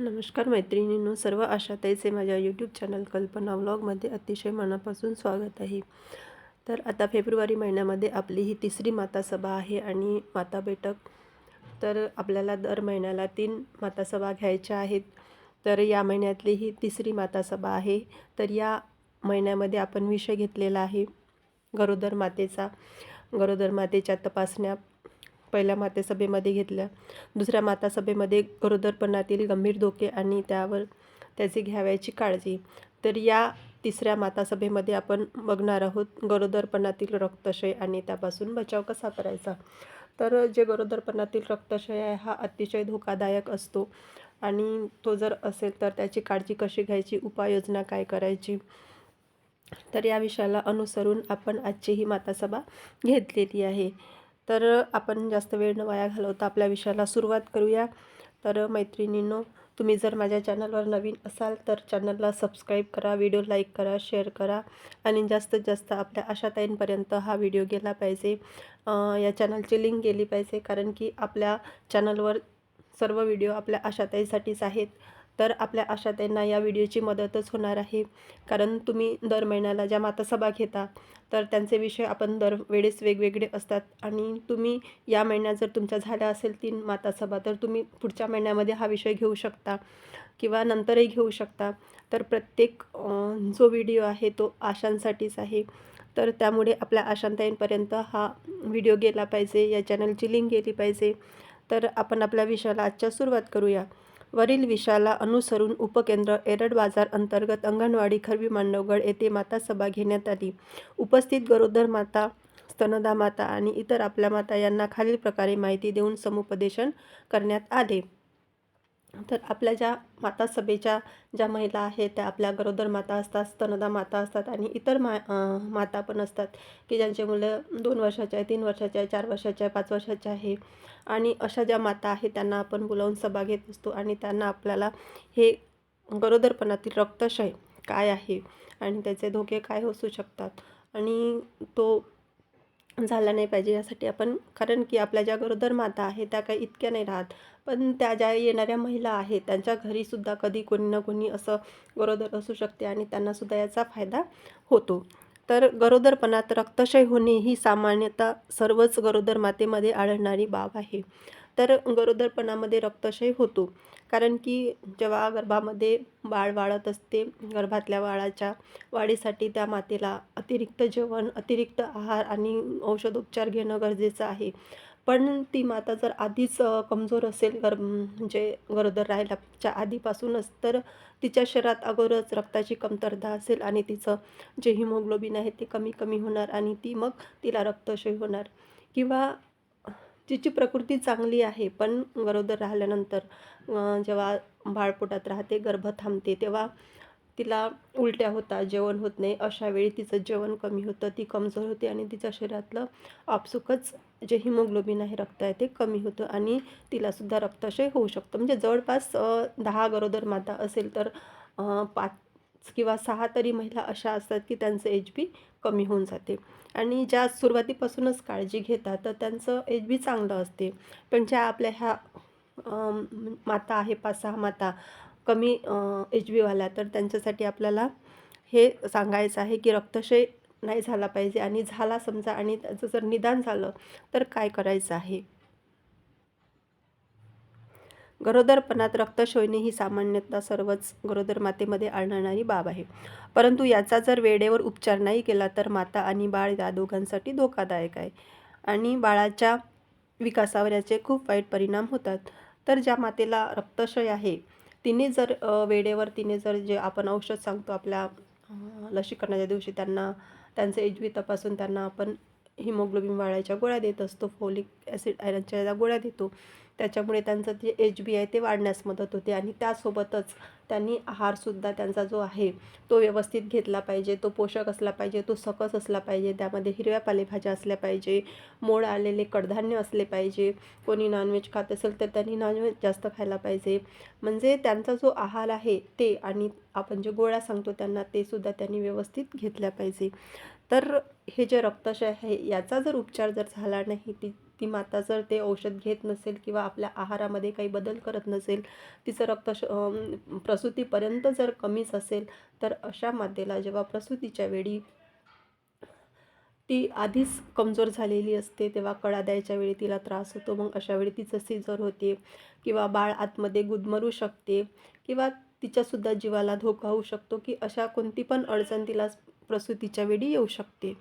नमस्कार मैत्रिणींनो सर्व आशाताईचे माझ्या यूट्यूब चॅनल कल्पना व्लॉगमध्ये अतिशय मनापासून स्वागत आहे. तर आता फेब्रुवारी महिन्यामध्ये आपली ही तिसरी माता सभा आहे आणि माता बैठक तर आपल्याला दर महिन्याला तीन माता सभा घ्यायच्या आहेत. तर या महिन्यातली ही तिसरी माता सभा आहे. तर या महिन्यामध्ये आपण विषय घेतलेला आहे गरोदर मातेचा. गरोदर मातेच्या तपासण्या पहिल्या मातेसभेमध्ये घेतल्या दुसऱ्या मातासभेमध्ये गरोदरपणातील गंभीर धोके आणि त्यावर त्याची घ्यावयाची काळजी. तर या तिसऱ्या मातासभेमध्ये आपण बघणार आहोत गरोदरपणातील रक्तक्षय आणि त्यापासून बचाव कसा करायचा. तर जे गरोदरपणातील रक्तक्षय आहे हा अतिशय धोकादायक असतो आणि तो जर असेल तर त्याची काळजी कशी घ्यायची उपाययोजना काय करायची? तर या विषयाला अनुसरून आपण आजची ही मातासभा घेतलेली आहे. तर आपण जास्त वेळ न वाया घालवता आपल्या विषयाला सुरुवात करूया. तर मैत्रिणींनो तुम्ही जर माझ्या चॅनलवर नवीन असाल तर चॅनलला सबस्क्राईब करा व्हिडिओ लाईक करा शेअर करा आणि जास्तीत जास्त आपल्या आशाताईंपर्यंत हा व्हिडिओ गेला पाहिजे. या चॅनलची लिंक गेली पाहिजे कारण की आपल्या चॅनलवर सर्व व्हिडिओ आपल्या आशाताईसाठीच आहेत. तर आपल्या आशाताईंना या व्हिडिओची मदतच होणार आहे. कारण तुम्ही दर महिन्याला ज्या मातासभा घेता तर त्यांचे विषय आपण दरवेळेस वेगवेगळे असतात. आणि तुम्ही या महिन्यात जर तुमच्या झाल्या असेल तीन मातासभा तर तुम्ही पुढच्या महिन्यामध्ये हा विषय घेऊ शकता किंवा नंतरही घेऊ शकता. तर प्रत्येक जो व्हिडिओ आहे तो आशांसाठीच आहे. तर त्यामुळे आपल्या आशांताईंपर्यंत हा व्हिडिओ गेला पाहिजे या चॅनलची लिंक गेली पाहिजे. तर आपण आपल्या विषयाला आजच्या सुरुवात करूया. वरील विषयाला अनुसरून उपकेंद्र एरड बाजार अंतर्गत अंगणवाडी खरबी मांडवगड येथे माता सभा घेण्यात आली. उपस्थित गरोदर माता स्तनदा माता आणि इतर आपल्या माता यांना खालील प्रकारे माहिती देऊन समुपदेशन करण्यात आले. तर आपल्या ज्या माता सभेच्या ज्या महिला आहेत त्या आपल्या गरोदर माता असतात स्तनदा माता असतात आणि इतर मा माता पण असतात की ज्यांचे मुलं दोन वर्षाच्या आहे तीन वर्षाच्या आहे चार वर्षाच्या आहे पाच वर्षाच्या आहे. आणि अशा ज्या माता आहेत त्यांना आपण बोलावून सभा घेत असतो आणि त्यांना आपल्याला हे गरोदरपणातील रक्तशय काय आहे आणि त्याचे धोके काय असू शकतात. आणि तो झाला नाही पाहिजे यासाठी आपण कारण की आपल्या ज्या गरोदर माता आहेत त्या काही इतक्या नाही राहत. पण त्या ज्या येणाऱ्या महिला आहेत त्यांच्या घरीसुद्धा कधी कोणी ना कोणी असं गरोदर असू शकते आणि त्यांनासुद्धा याचा फायदा होतो. तर गरोदरपणात रक्तक्षय होणे ही सामान्यतः सर्वच गरोदर मातेमध्ये आढळणारी बाब आहे. तर गरोदरपणामध्ये रक्तक्षय होतो. कारण की जेव्हा गर्भामध्ये बाळ वाढत असते गर्भातल्या बाळाच्या वाढीसाठी त्या मातेला अतिरिक्त जेवण अतिरिक्त आहार आणि औषधोपचार घेणं गरजेचं आहे. पण ती माता जर आधीच कमजोर असेल गर म्हणजे गरोदर राहिल्याच्या आधीपासूनच तर तिच्या शरीरात अगोदरच रक्ताची कमतरता असेल आणि तिचं जे हिमोग्लोबिन आहे ते कमी कमी होणार आणि ती मग तिला रक्तक्षय होणार. किंवा तिची प्रकृती चांगली आहे पण गरोदर राहिल्यानंतर जेव्हा बाळपोटात राहते गर्भ थांबते तेव्हा तिला उलट्या होतात जेवण होत नाही. अशा वेळी तिचं जेवण कमी होतं ती कमजोर होते आणि तिच्या शरीरातलं आपसुकच जे हिमोग्लोबिन आहे रक्त आहे ते कमी होतं आणि तिलासुद्धा रक्ताशय होऊ शकतो. म्हणजे जवळपास दहा गरोदर माता असेल तर पाच किंवा सहा तरी महिला अशा असतात की त्यांचं एच बी कमी होऊन जाते. आणि ज्या सुरुवातीपासूनच काळजी घेतात तर त्यांचं एज बी चांगलं असते. पण ज्या आपल्या ह्या माता आहे पाच सहा माता कमी एच बीवाल्या तर त्यांच्यासाठी आपल्याला हे सांगायचं आहे की रक्तक्षय नाही झाला पाहिजे. आणि झाला समजा आणि त्याचं जर निदान झालं तर काय करायचं आहे? गरोदरपणात रक्तशोयणे ही सामान्यतः सर्वच गरोदर मातेमध्ये आढळणारी बाब आहे. परंतु याचा जर वेळेवर उपचार नाही केला तर माता आणि बाळ या दोघांसाठी धोकादायक आहे आणि बाळाच्या विकासावर याचे खूप वाईट परिणाम होतात. तर ज्या मातेला रक्तशय आहे तिने जर वेळेवर तिने जर जे आपण औषध सांगतो आपल्या लसीकरणाच्या दिवशी त्यांना त्यांचे एजवी तपासून त्यांना आपण हिमोग्लोबिन वाढायच्या गोळ्या देत असतो फोलिक ॲसिड आयरनच्या गोळ्या देतो. त्याच्यामुळे त्यांचं जे एच बी आहे ते वाढण्यास मदत होते आणि त्यासोबतच त्यांनी आहारसुद्धा त्यांचा जो आहे तो व्यवस्थित घेतला पाहिजे तो पोषक असला पाहिजे तो सकस असला पाहिजे त्यामध्ये हिरव्या पालेभाज्या असल्या पाहिजे मोड आलेले कडधान्य असले पाहिजे कोणी नॉनव्हेज खात असेल तर त्यांनी नॉनव्हेज जास्त खायला पाहिजे. म्हणजे त्यांचा जो आहार आहे ते आणि आपण जे गोळ्या सांगतो त्यांना ते सुद्धा त्यांनी व्यवस्थित घेतल्या पाहिजे. तर हे जे रक्तश आहे याचा जर उपचार जर झाला नाही ती ती माता जर ते औषध घेत नसेल किंवा आपल्या आहारामध्ये काही बदल करत नसेल तिचं रक्त प्रसूतीपर्यंत जर कमीच असेल तर अशा मातेला जेव्हा प्रसूतीच्या वेळी ती आधीच कमजोर झालेली असते तेव्हा कळा द्यायच्या वेळी तिला त्रास होतो मग अशा वेळी तिचं सीझर होते किंवा बाळ आतमध्ये गुदमरू शकते किंवा तिच्यासुद्धा जीवाला धोका होऊ शकतो की अशा कोणती पण अडचण तिला प्रसूतीच्या वेळी येऊ शकते.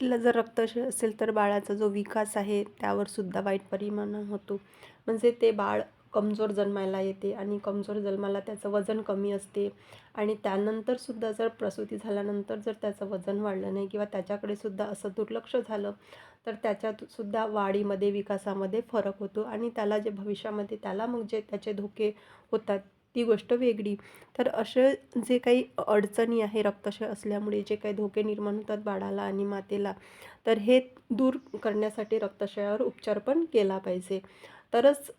तिला जर रक्त असेल तर बाळाचा जो विकास आहे त्यावर सुद्धा वाईट परिणाम होतो. म्हणजे ते बाळ कमजोर जन्मायला येते आणि कमजोर जन्माला त्याचं वजन कमी असते आणि त्यानंतरसुद्धा जर प्रसूती झाल्यानंतर जर त्याचं वजन वाढलं नाही किंवा त्याच्याकडे सुद्धा असं दुर्लक्ष झालं तर त्याच्यात सुद्धा वाढीमध्ये विकासामध्ये फरक होतो आणि त्याला जे भविष्यामध्ये त्याला मग जे त्याचे धोके होतात ती गोष्ट वेगळी. तर असे जे काही अडचणी आहे रक्तशय असल्यामुळे जे काही धोके निर्माण होतात बाळाला आणि मातेला तर हे दूर करण्यासाठी रक्तशयावर उपचार पण केला पाहिजे. तरच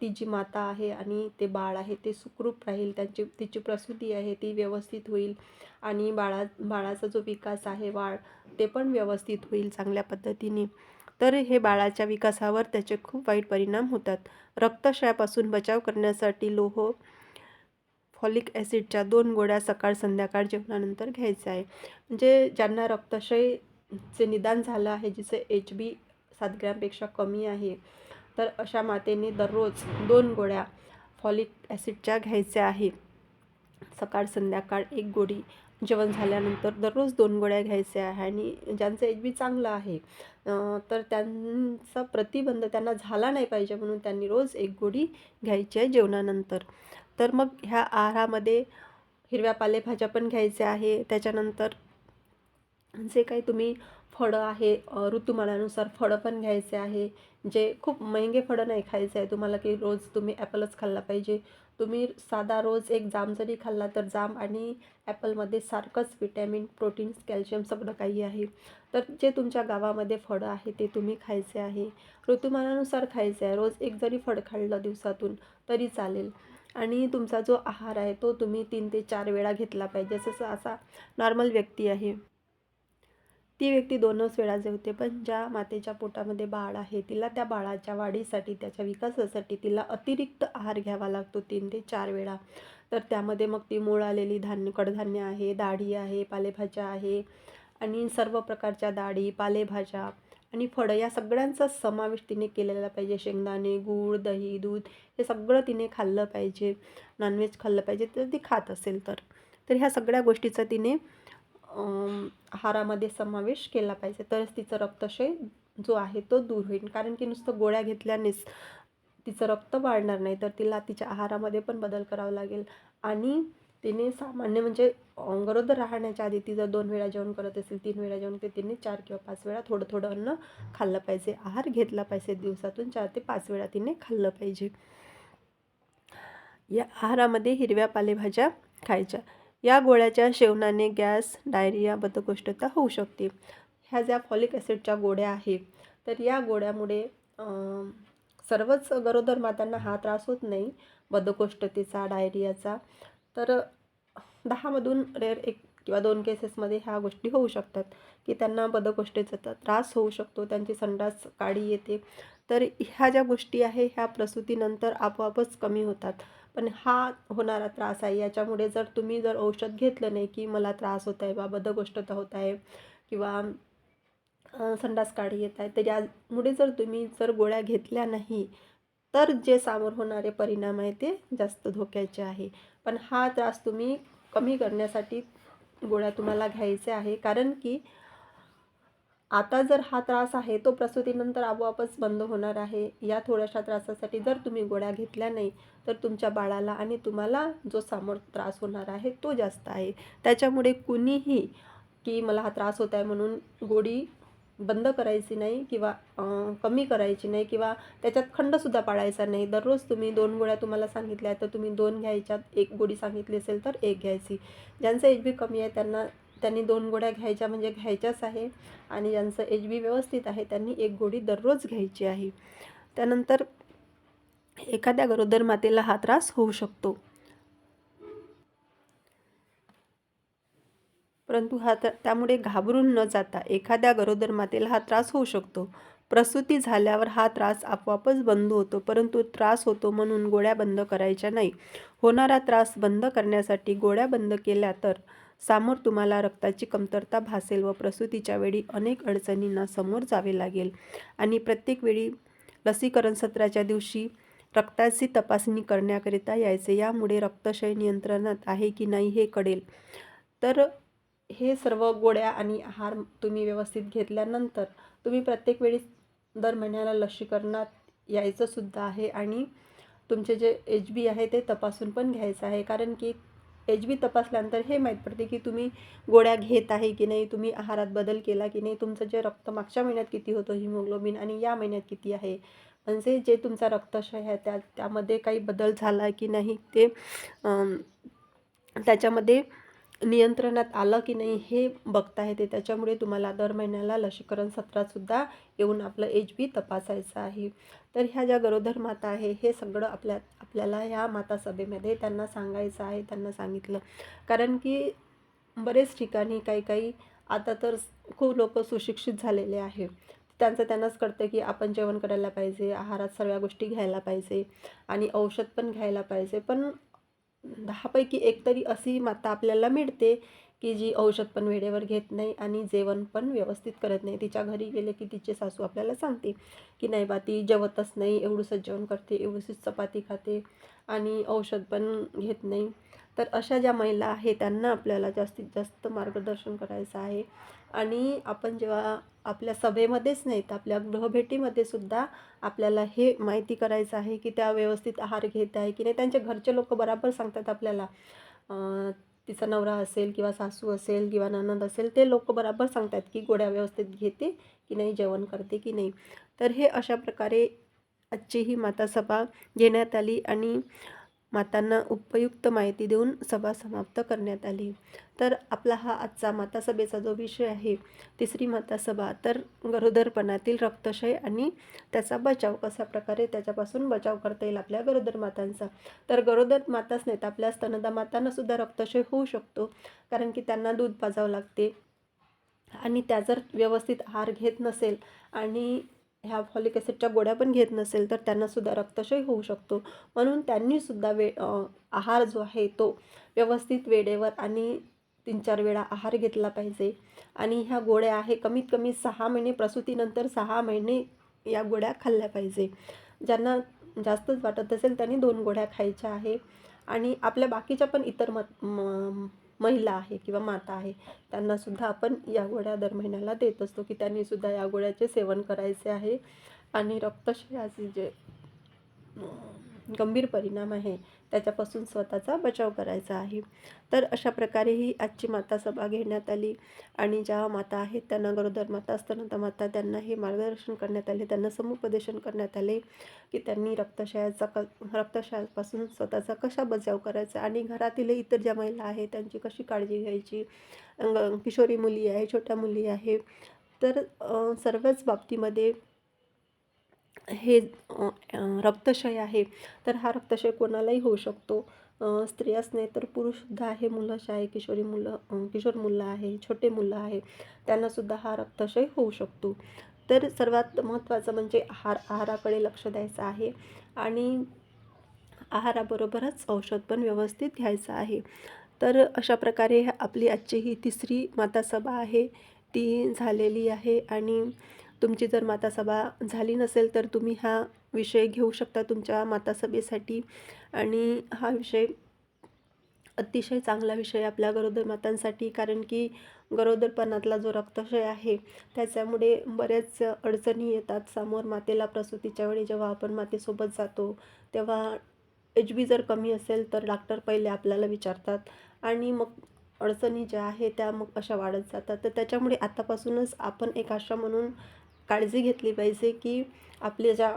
ती जी माता आहे आणि ते बाळ आहे ते सुखरूप राहील त्यांची तिची प्रसूती आहे ती व्यवस्थित होईल आणि बाळा बाळाचा जो विकास आहे बाळ ते पण व्यवस्थित होईल चांगल्या पद्धतीने. तर हे बाळाच्या विकासावर त्याचे खूप वाईट परिणाम होतात. रक्तशयापासून बचाव करण्यासाठी लोह फॉलिक ॲसिडच्या दोन गोळ्या सकाळ संध्याकाळ जेवणानंतर घ्यायचं आहे. म्हणजे ज्यांना रक्तशयचे निदान झालं आहे जिचं एच बी सात ग्रॅमपेक्षा कमी आहे तर अशा मातेने दररोज दोन गोळ्या फॉलिक ॲसिडच्या घ्यायच्या आहे. सकाळ संध्याकाळ एक गोळी जेवण झाल्यानंतर दररोज दोन गोळ्या घ्यायच्या आहे आणि ज्यांचं एच बी चांगलं आहे तर त्यांचा प्रतिबंध त्यांना झाला नाही पाहिजे म्हणून त्यांनी रोज एक गोळी घ्यायची आहे जेवणानंतर. तर मग ह्या आहारामध्ये हिरव्या पालेभाज्या पण घ्यायच्या आहे. त्याच्यानंतर जे काही तुम्ही फळं आहे ऋतुमानानुसार फळं पण घ्यायचे आहे. जे खूप महंगे फळं नाही खायचे आहे. तुम्हाला की रोज तुम्ही ॲपलच खाल्ला पाहिजे. तुम्ही साधा रोज एक जाम जरी खाल्ला तर जाम आणि ॲपलमध्ये सारखंच विटॅमिन प्रोटीन्स कॅल्शियम सगळं काही आहे. तर जे तुमच्या गावामध्ये फळं आहे ते तुम्ही खायचे आहे. ऋतुमानानुसार खायचे आहे. रोज एक जरी फळ खाल्लं दिवसातून तरी चालेल. आणि तुमचा जो आहार आहे तो तुम्ही तीन ते चार वेळा घेतला पाहिजे जसं असा नॉर्मल व्यक्ती आहे. ती व्यक्ती दोनच वेळा जेवते पण ज्या मातेच्या पोटामध्ये बाळ आहे तिला त्या बाळाच्या वाढीसाठी त्याच्या विकासासाठी तिला अतिरिक्त आहार घ्यावा लागतो तीन ते चार वेळा. तर त्यामध्ये मग ती मूळ आलेली धान्य कडधान्य आहे डाळी आहे पालेभाज्या आहे आणि सर्व प्रकारच्या डाळी पालेभाज्या आणि फळं या सगळ्यांचा समावेश तिने केलेला पाहिजे. शेंगदाणे गूळ दही दूध हे सगळं तिने खाल्लं पाहिजे. नॉनव्हेज खाल्लं पाहिजे. तर ती खात असेल तर. तर ह्या सगळ्या गोष्टीचा तिने आहारामध्ये समावेश केला पाहिजे. तरच तिचं रक्तक्षय जो आहे तो दूर होईल. कारण की नुसतं गोळ्या घेतल्यानेच तिचं रक्त वाढणार नाही. तर तिला तिच्या आहारामध्ये पण बदल करावा लागेल. आणि तिने सामान्य म्हणजे गरोदर राहण्याच्या आधी ती जर दोन वेळा जेवण करत असेल तीन वेळा जेवण ते तिने चार किंवा पाच वेळा थोडं थोडं अन्न खाल्लं पाहिजे. आहार घेतला पाहिजे दिवसातून चार ते पाच वेळा तिने खाल्लं पाहिजे. या आहारामध्ये हिरव्या पालेभाज्या खायच्या. या गोळ्याच्या सेवनाने गॅस डायरिया बद्धकोष्ठता होऊ शकते. ह्या ज्या फॉलिक ॲसिडच्या गोळ्या आहे तर या गोळ्यामुळे सर्वच गरोदर मातांना हा त्रास होत नाही. बद्धकोष्ठतेचा डायरियाचा. तर दहामधून रेअर एक किंवा दोन केसेसमध्ये ह्या गोष्टी होऊ शकतात की त्यांना बद्धकोष्ठतेचा त्रास होऊ शकतो त्यांची संडास काळी येते. तर ह्या ज्या गोष्टी आहे ह्या प्रसूतीनंतर आपोआपच कमी होतात. पण हा होणारा त्रास आहे. याच्यामुळे जर तुम्ही जर औषध घेतलं नाही की मला त्रास होत आहे बा बद्धकोष्ठता होत आहे किंवा संडास काढी येत आहे तर यामुळे जर तुम्ही जर गोळ्या घेतल्या नाही तर जे सामोर होणारे परिणाम आहे ते जास्त धोक्याचे आहे. पण हा त्रास तुम्ही कमी करण्यासाठी गोळ्या तुम्हाला घ्यायचे आहे. कारण की आता जर हा त्रास आहे तो प्रसूतीनंतर आपोआपच बंद होणार आहे. या थोड्याशा त्रासासाठी जर तुम्ही गोळ्या घेतल्या नाही तर तुमच्या बाळाला आणि तुम्हाला जो सामोर त्रास होणार आहे तो जास्त आहे. त्याच्यामुळे कुणीही की मला हा त्रास होत आहे म्हणून गोळी बंद करायची नाही किंवा कमी करायची नाही किंवा त्याच्यात खंडसुद्धा पाळायचा नाही. दररोज तुम्ही दोन गोळ्या तुम्हाला सांगितल्या तर तुम्ही दोन घ्यायच्यात. एक गोळी सांगितली असेल तर एक घ्यायची. ज्यांचं एच बी कमी आहे त्यांना त्यांनी दोन गोळ्या घ्यायच्या म्हणजे घ्यायच्याच आहे आणि ज्यांचं एच बी व्यवस्थित आहे त्यांनी एक गोळी दररोज घ्यायची आहे. त्यानंतर एखाद्या गरोदर मातेला हा त्रास होऊ शकतो. परंतु हा तर त्यामुळे घाबरून न जाता एखाद्या गरोदर मातेला हा त्रास होऊ शकतो. प्रसूती झाल्यावर हा त्रास आपोआपच बंद होतो परंतु त्रास होतो म्हणून गोळ्या बंद करायच्या नाही. होणारा त्रास बंद करण्यासाठी गोळ्या बंद केल्या तर सामोर तुम्हाला रक्ताची कमतरता भासेल व प्रसूतीच्या वेळी अनेक अडचणींना समोर जावे लागेल. आणि प्रत्येक वेळी लसीकरण सत्राच्या दिवशी रक्ताची तपासणी करण्याकरिता यायचे यामुळे रक्तशय नियंत्रणात आहे की नाही हे कळेल. तर हे सर्व गोळ्या आणि आहार तुम्ही व्यवस्थित घेतल्यानंतर तुम्ही प्रत्येक वेळी दर महिन्याला लसीकरणात यायचंसुद्धा आहे आणि तुमचे जे एच बी आहे ते तपासून पण घ्यायचं आहे. कारण की एच बी तपासल्यानंतर हे माहीत पडते की तुम्ही गोळ्या घेत आहे की नाही तुम्ही आहारात बदल केला की नाही तुमचं जे रक्त मागच्या महिन्यात किती होतं हिमोग्लोबिन आणि या महिन्यात किती आहे? म्हणजे जे तुमचा रक्तशय आहे त्या त्यामध्ये काही बदल झाला की नाही ते त्याच्यामध्ये नियंत्रणात आलं की नाही हे बघता येते त्याच्यामुळे तुम्हाला दर महिन्याला लसीकरण सत्रातसुद्धा येऊन आपलं एच बी तपासायचं आहे. तर ह्या ज्या गरोदर माता आहे हे सगळं आपल्या आपल्याला ह्या माता सभेमध्ये त्यांना सांगायचं आहे त्यांना सांगितलं. कारण की बरेच ठिकाणी काही काही आता तर खूप लोक सुशिक्षित झालेले आहे. त्यांचं त्यांनाच कळतं की आपण जेवण करायला पाहिजे आहारात सगळ्या गोष्टी घ्यायला पाहिजे आणि औषध पण घ्यायला पाहिजे. पण दहापैकी एक तरी अशी माता आपल्याला मिळते की जी औषध पण वेळेवर घेत नाही आणि जेवण पण व्यवस्थित करत नाही. तिच्या घरी गेले की तिचे सासू आपल्याला सांगते की नाही बा ती जेवतच नाही एवढंसंच जेवण करते एवढीशीच चपाती खाते आणि औषध पण घेत नाही. तर अशा ज्या महिला आहे त्यांना आपल्याला जास्तीत जास्त मार्गदर्शन करायचं आहे. आणि आपण जेव्हा आपल्या सभेमध्येच नाही तर आपल्या गृहभेटीमध्ये सुद्धा आपल्याला हे माहिती करायचं आहे की त्या व्यवस्थित आहार घेत आहे की नाही. त्यांचे घरचे लोक बराबर सांगतात आपल्याला. तिचा नवरा असेल किंवा सासू असेल किंवा ननंद असेल ते लोक बराबर सांगतात की गोड्या व्यवस्थित घेते की नाही जेवण करते की नाही. तर हे अशा प्रकारे आजची ही मातासभा घेण्यात आली आणि मातांना उपयुक्त माहिती देऊन सभा समाप्त करण्यात आली. तर आपला हा आजचा मातासभेचा जो विषय आहे तिसरी मातासभा तर गरोदरपणातील रक्तशय आणि त्याचा बचाव कशा प्रकारे त्याच्यापासून बचाव करता येईल आपल्या गरोदर मातांचा? तर गरोदर माताच नाहीत आपल्या स्तनदा मातांना सुद्धा रक्तशय होऊ शकतो कारण की त्यांना दूध पाजावं लागते. आणि त्या जर व्यवस्थित आहार घेत नसेल आणि ह्या फॉलिक ॲसिडच्या गोळ्या पण घेत नसेल तर त्यांनासुद्धा रक्तशय होऊ शकतो. म्हणून त्यांनीसुद्धा वे आहार जो आहे तो व्यवस्थित वेळेवर आणि तीन चार वेळा आहार घेतला पाहिजे. आणि ह्या गोळ्या आहे कमीत कमी सहा महिने प्रसूतीनंतर सहा महिने या गोळ्या खाल्ल्या पाहिजे. ज्यांना जास्तच वाटत असेल त्यांनी दोन गोळ्या खायच्या आहे. आणि आपल्या बाकीच्या पण इतर मत महिला आहे किंवा माता आहे त्यांनासुद्धा आपण या गोळ्या दर महिन्याला देत असतो की त्यांनीसुद्धा या गोळ्याचे सेवन करायचे आहे. आणि रक्तशयाचे जे गंभीर परिणाम आहे त्याच्यापासून स्वतःचा बचाव करायचा आहे. तर अशा प्रकारे ही आजची माता सभा घेण्यात आली आणि ज्या माता आहेत त्यांना गरोदर माता असताना माता त्यांना हे मार्गदर्शन करण्यात आले त्यांना समुपदेशन करण्यात आले की त्यांनी रक्तशयाचा क रक्तशयापासून स्वतःचा कशा बचाव करायचा आणि घरातील इतर ज्या महिला आहेत त्यांची कशी काळजी घ्यायची? किशोरी मुली आहे छोट्या मुली आहे. तर सर्वच बाबतीमध्ये हे रक्तशय आहे तर हा रक्तशय कोणालाही होऊ शकतो. स्त्रियाच नाही तर पुरुषसुद्धा आहे मुलंच आहे किशोरी मुलं किशोर मुलं आहे छोटे मुलं आहे त्यांनासुद्धा हा रक्तशय होऊ शकतो. तर सर्वात महत्त्वाचं म्हणजे आहार आहाराकडे लक्ष द्यायचं आहे आणि आहाराबरोबरच औषध पण व्यवस्थित घ्यायचं आहे. तर अशा प्रकारे आपली आजची ही तिसरी माता सभा आहे. ती झालेली आहे आणि तुमची जर मातासभा झाली नसेल तर तुम्ही हा विषय घेऊ शकता तुमच्या मातासभेसाठी. आणि हा विषय अतिशय चांगला विषय आपल्या गरोदर मातांसाठी कारण की गरोदरपणातला जो रक्तशय आहे त्याच्यामुळे बऱ्याच अडचणी येतात. समोर मातेला प्रसूतीच्या वेळी जेव्हा आपण मातेसोबत जातो तेव्हा एच बी जर कमी असेल तर डॉक्टर पहिले आपल्याला विचारतात. आणि मग अडचणी ज्या आहे त्या मग अशा वाढत जातात. तर त्याच्यामुळे आतापासूनच आपण एक आशा म्हणून काळजी घेतली पाहिजे की आपल्या ज्या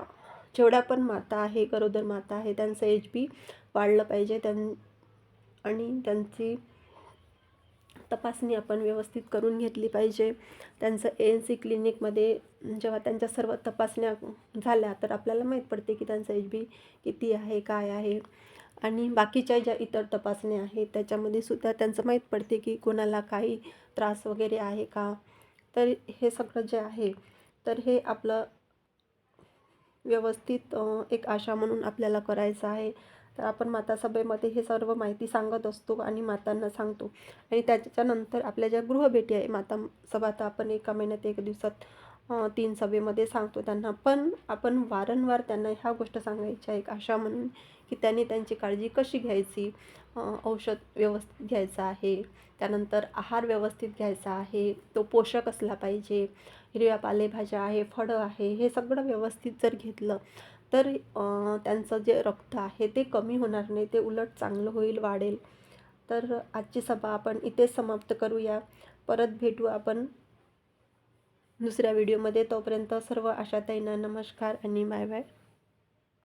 जेवढ्या पण माता आहे गरोदर माता आहे त्यांचं एच बी वाढलं पाहिजे त्यां आणि त्यांची तपासणी आपण व्यवस्थित करून घेतली पाहिजे. त्यांचं ए एन सी क्लिनिकमध्ये जेव्हा त्यांच्या सर्व तपासण्या झाल्या तर आपल्याला माहीत पडते की त्यांचं एच बी किती आहे काय आहे. आणि बाकीच्या ज्या इतर तपासण्या आहेत त्याच्यामध्ये सुद्धा त्यांचं माहीत पडते की कोणाला काही त्रास वगैरे आहे का. तर हे सगळं जे आहे तर हे आपलं व्यवस्थित एक आशा म्हणून आपल्याला करायचं आहे. तर आपण माता सभेमध्ये हे सर्व माहिती सांगत असतो आणि मातांना सांगतो. आणि त्याच्यानंतर आपल्या ज्या गृहभेटी आहे माता सभा तर आपण एका महिन्यात एक दिवसात तीन सभेमध्ये सांगतो त्यांना. पण आपण वारंवार त्यांना ह्या गोष्ट सांगायच्या एक आशा म्हणून की त्यांनी त्यांची काळजी कशी घ्यायची? औषध व्यवस्थित घ्यायचं आहे. त्यानंतर आहार व्यवस्थित घ्यायचा आहे. तो पोषक असला पाहिजे. हिरव्या पालेभाज्या आहे फळं आहे हे सगळं व्यवस्थित जर घेतलं तर त्यांचं जे रक्त आहे ते कमी होणार नाही. ते उलट चांगलं होईल वाढेल. तर आजची सभा आपण इथेच समाप्त करूया. परत भेटू आपण. दुसऱ्या व्हिडिओमध्ये तोपर्यंत सर्व आशाताईंना नमस्कार आणि बाय बाय.